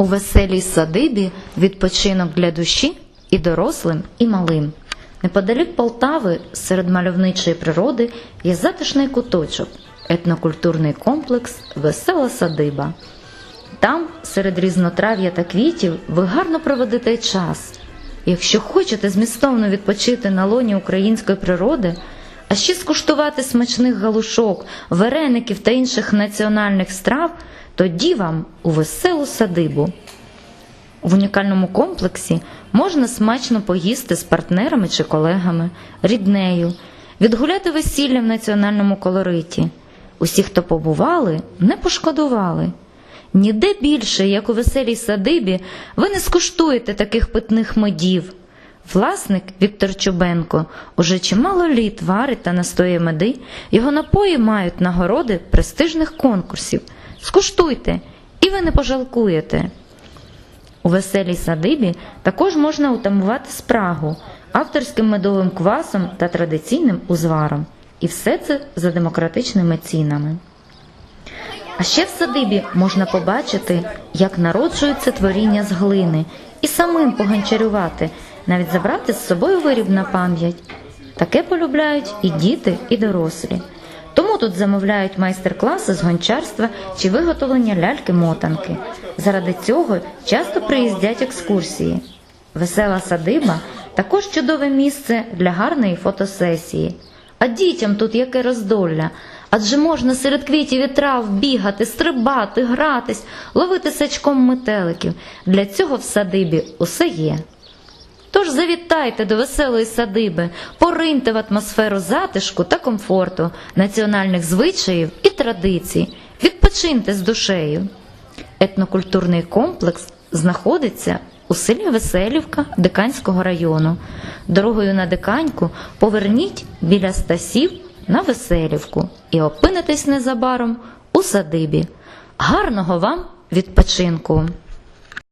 У веселій садибі відпочинок для душі і дорослим, і малим. Неподалік Полтави, серед мальовничої природи, є затишний куточок, етнокультурний комплекс Весела садиба. Там, серед різнотрав'я та квітів, ви гарно проведете час. Якщо хочете змістовно відпочити на лоні української природи, а ще скуштувати смачних галушок, вареників та інших національних страв, тоді вам у веселу садибу. В унікальному комплексі можна смачно поїсти з партнерами чи колегами, ріднею, відгуляти весілля в національному колориті. Усі, хто побували, не пошкодували. Ніде більше, як у веселій садибі, ви не скуштуєте таких питних медів. Власник Віктор Чубенко уже чимало літ варить та настоює меди, його напої мають нагороди престижних конкурсів. Скуштуйте, і ви не пожалкуєте. У веселій садибі також можна утамувати спрагу авторським медовим квасом та традиційним узваром. І все це за демократичними цінами. А ще в садибі можна побачити, як народжується творіння з глини, і самим поганчарювати, навіть забрати з собою виріб на пам'ять. Таке полюбляють і діти, і дорослі. Тому тут замовляють майстер-класи з гончарства чи виготовлення ляльки-мотанки. Заради цього часто приїздять екскурсії. Весела садиба також чудове місце для гарної фотосесії. А дітям тут яке роздолля. Адже можна серед квітів і трав бігати, стрибати, гратись, ловити сачком метеликів. Для цього в садибі усе є. Тож завітайте до веселої садиби, пориньте в атмосферу затишку та комфорту, національних звичаїв і традицій, відпочиньте з душею. Етнокультурний комплекс знаходиться у селі Веселівка Диканського району. Дорогою на Диканьку поверніть біля Стасів на Веселівку і опинитесь незабаром у садибі. Гарного вам відпочинку!